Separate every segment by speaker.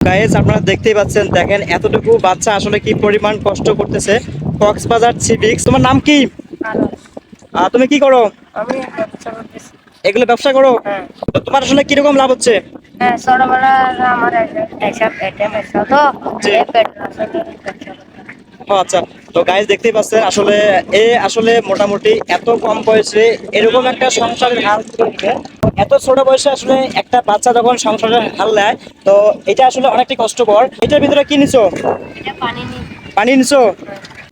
Speaker 1: Guys আপনারা দেখতেই পাচ্ছেন দেখেন এতটুকু বাচ্চা আসলে কি পরিমাণ কষ্ট করতেছে কক্সবাজার সিভিক্স তোমার নাম কি তুমি কি করো
Speaker 2: আমি
Speaker 1: এগুলো ব্যবসা করো
Speaker 2: হ্যাঁ
Speaker 1: তোমার আসলে কীরকম লাভ হচ্ছে
Speaker 2: হ্যাঁ
Speaker 1: আচ্ছা তো গাইজ দেখতেই পাচ্ছেন আসলে এ আসলে মোটামুটি এত কম বয়সে এরকম একটা সংসারের হাল এত ছোট বয়সে আসলে একটা বাচ্চা যখন সংসারের হাল নেয় তো এটা আসলে অনেকটাই কষ্টকর। এটার ভিতরে কি নিছো?
Speaker 2: পানি
Speaker 1: নিছো?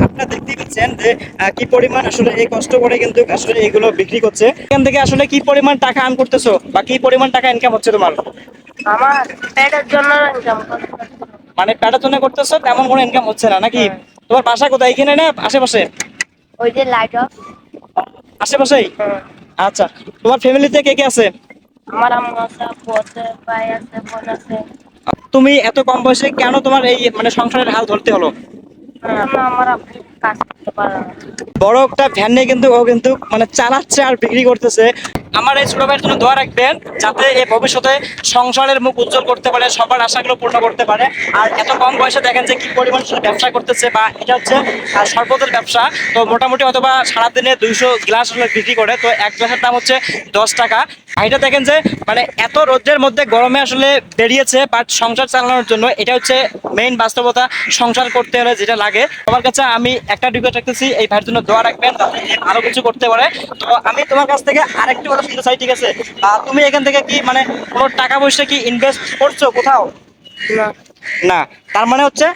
Speaker 1: আপনারা দেখতেই পাচ্ছেন যে কি পরিমাণ আসলে এই কষ্ট করে কিন্তু আসলে এগুলো বিক্রি করছে। এখান থেকে আসলে কি পরিমাণ টাকা আর্ন করতেছো? বা কি পরিমাণ টাকা ইনকাম হচ্ছে তোমার?
Speaker 2: আমার পেটের জন্য ইনকাম
Speaker 1: মানে পেটার জন্য করতেছো? তেমন কোনো ইনকাম হচ্ছে না নাকি?
Speaker 2: হ্যাঁ।
Speaker 1: তোমার বাসা কোথায়? এখানে না আশেপাশে?
Speaker 2: ওই যে লাইট অফ
Speaker 1: আশেপাশেই? আচ্ছা তোমার ফ্যামিলিতে কে কে আছে?
Speaker 2: আমার আম্মু আছে আপু আছে ভাই আছে বোন আছে।
Speaker 1: তুমি এত কম বয়সে কেন তোমার এই মানে সংসারের হাল ধরতে হলো?
Speaker 2: আমার আমার কাজ করতে পারে
Speaker 1: বড় একটা ভ্যান নিয়ে কিন্তু ও কিন্তু মানে চালাচ্ছে আর বিক্রি করতেছে। আমার এই ছোট ভাইয়ের জন্য দোয়া রাখবেন যাতে এই ভবিষ্যতে সংসারের মুখ উজ্জ্বল করতে পারে, সবার আশাগুলো পূর্ণ করতে পারে। আর এত কম বয়সে দেখেন যে কি পরিমাণ ব্যবসা করতেছে বা এটা হচ্ছে শরবতের ব্যবসা। তো মোটামুটি অথবা সারাদিনে দুইশো গ্লাস বিক্রি করে, তো এক গ্লাসের দাম হচ্ছে দশ টাকা। আর এটা দেখেন যে মানে এত রোদের মধ্যে গরমে আসলে বেরিয়েছে বাট সংসার চালানোর জন্য এটা হচ্ছে মেইন বাস্তবতা, সংসার করতে হলে যেটা লাগে। তোমার কাছে আমি একটা রিকোয়েস্ট রাখতেছি, এই ভাইয়ের জন্য দোয়া রাখবেন ভালো কিছু করতে পারে। তো আমি তোমার কাছ থেকে আরেকটি কথা শুনতে চাই ঠিক আছে? আর তুমি এখান থেকে কি মানে কোনো টাকা পয়সা কি ইনভেস্ট করছ কোথাও?
Speaker 2: না।
Speaker 1: তার মানে হচ্ছে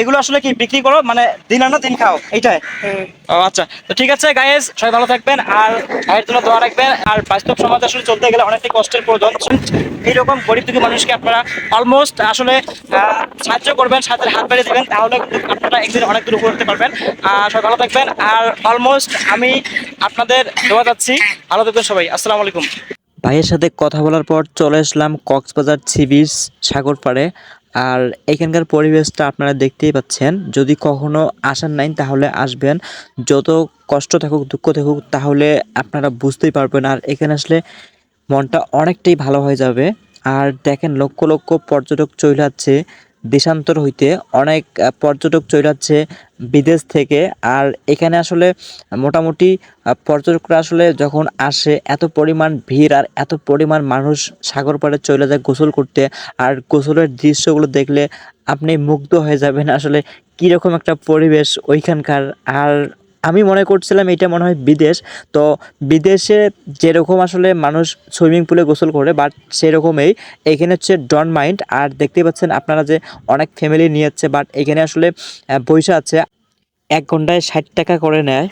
Speaker 1: এগুলো আসলে কি বিক্রি করো? মানে দিন আনো দিন খাও এইটাই। ও আচ্ছা। তো ঠিক আছে গাইজ সবাই ভালো থাকবেন আর ভাইয়ের জন্য দোয়া রাখবেন আর বাস্তব সমাজ আসলে চলতে গেলে অনেকটাই কষ্টের প্রয়োজন। এইরকম গরিব দুঃখী মানুষকে আপনারা অলমোস্ট আসলে আহ, সাহায্য করবেন সাথে হাত বাড়িয়ে দেবেন তাহলে আপনারা একদিন অনেক দূর উঠতে পারবেন। আর সবাই ভালো থাকবেন আর অলমোস্ট আমি আপনাদের দোয়া যাচ্ছি। ভালো থাকবেন সবাই। আসসালামু আলাইকুম। ভাইয়ের সাথে কথা বলার পর চলে আসলাম কক্সবাজার সি সাগর পাড়ে। আর এখানকার পরিবেশটা আপনারা দেখতেই পাচ্ছেন। যদি কখনো আসার নাই, তাহলে আসবেন। যত কষ্ট থাকুক, দুঃখ থাকুক, তাহলে আপনারা বুঝতেই পারবেন। আর এখানে আসলে মনটা অনেকটাই ভালো হয়ে যাবে। আর দেখেন, লক্ষ লক্ষ পর্যটক চলে যাচ্ছে দেশান্তর হইতে অনেক পর্যটক চলে যাচ্ছে বিদেশ থেকে। আর এখানে আসলে মোটামুটি পর্যটকরা আসলে যখন আসে, এত পরিমাণ ভিড় আর এত পরিমাণ মানুষ সাগর পাড়ে চলে যায় গোসল করতে। আর গোসলের দৃশ্যগুলো দেখলে আপনি মুগ্ধ হয়ে যাবেন আসলে কীরকম একটা পরিবেশ ওইখানকার। আর আমি মনে করছিলাম এটা মনে হয় বিদেশ। তো বিদেশে যেরকম আসলে মানুষ সুইমিং পুলে গোসল করে বাট সেরকমই এখানে হচ্ছে ডন মাইন্ড আর দেখতে পাচ্ছেন আপনারা যে অনেক ফ্যামিলি নিয়ে যাচ্ছে বাট এখানে আসলে পয়সা আছে, এক ঘন্টায় ষাট টাকা করে নেয়।